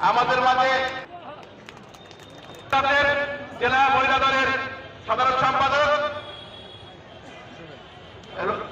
আমাদের মাঝে তাদের জেলা মহিলা দলের সাধারণ সম্পাদক, র-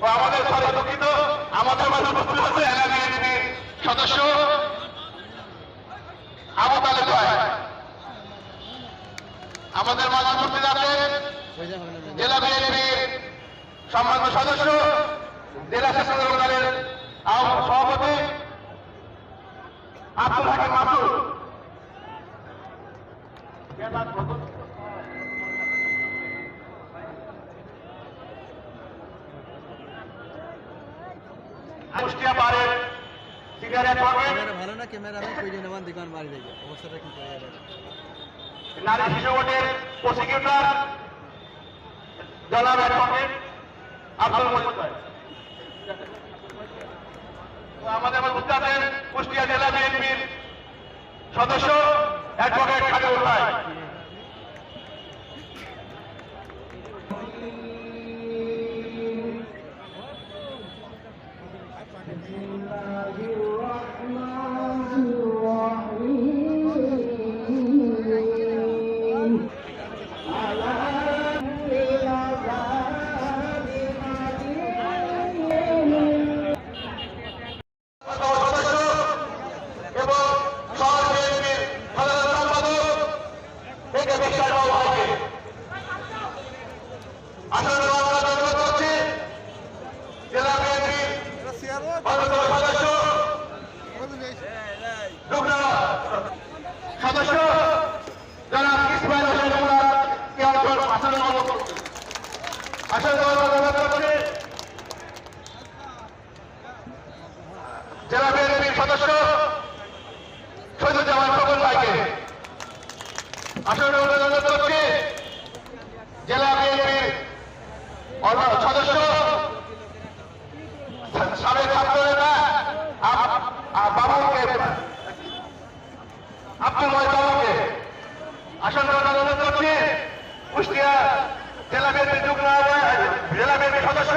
ও আমাদের সরি দুঃখিত, আমাদের মাঝে উপস্থিত আছে এলাকা সদস্য। আমাদের মাঝে উপস্থিত জেলা বিএনপির সম্মানিত সদস্য, জেলা আহ্বায়ক সভাপতি আব্দুল হাকিম মাসুদ। ভালো না, ক্যামেরা আমি কই দিন আমার দোকান মারি দেখি। অবস্থাটা কি করে নারী শিশু বোর্ডের প্রসিকিউটর জনাব অ্যাডভোকেট আব্দুল মজিদ আমাদের মধ্যে আছেন কুষ্টিয়া জেলা বিএনপির সদস্য অ্যাডভোকেট খালিউল ভাই। আসলে আমরা করছি জেলা বিএনপির অন্যতম সদস্য যুগ্ম সদস্য যারা ইসমাইল হোসেন কে অঞ্চল আসলে অনুরোধ করছি করছি জেলা বিএনপির সদস্য শহীদুজ্জামান খোকন ভাইকে। আসলে অনুরোধ করছি জেলা বিএনপির সদস্য সাবেক ছাত্র নেতা বাবুকে, আব্দুল মহিদ বাবুকে। আসলে করছি কুষ্টিয়া জেলা বিএনপির যুগ্ম আহ্বায়ক- জেলা বিএনপির সদস্য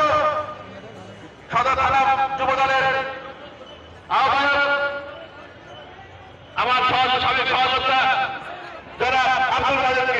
সদর থানা যুব দলের আহ্বায়ক আমার সহজ সাবেক সহযোদ্ধা যারা আব্দুল রাজাকে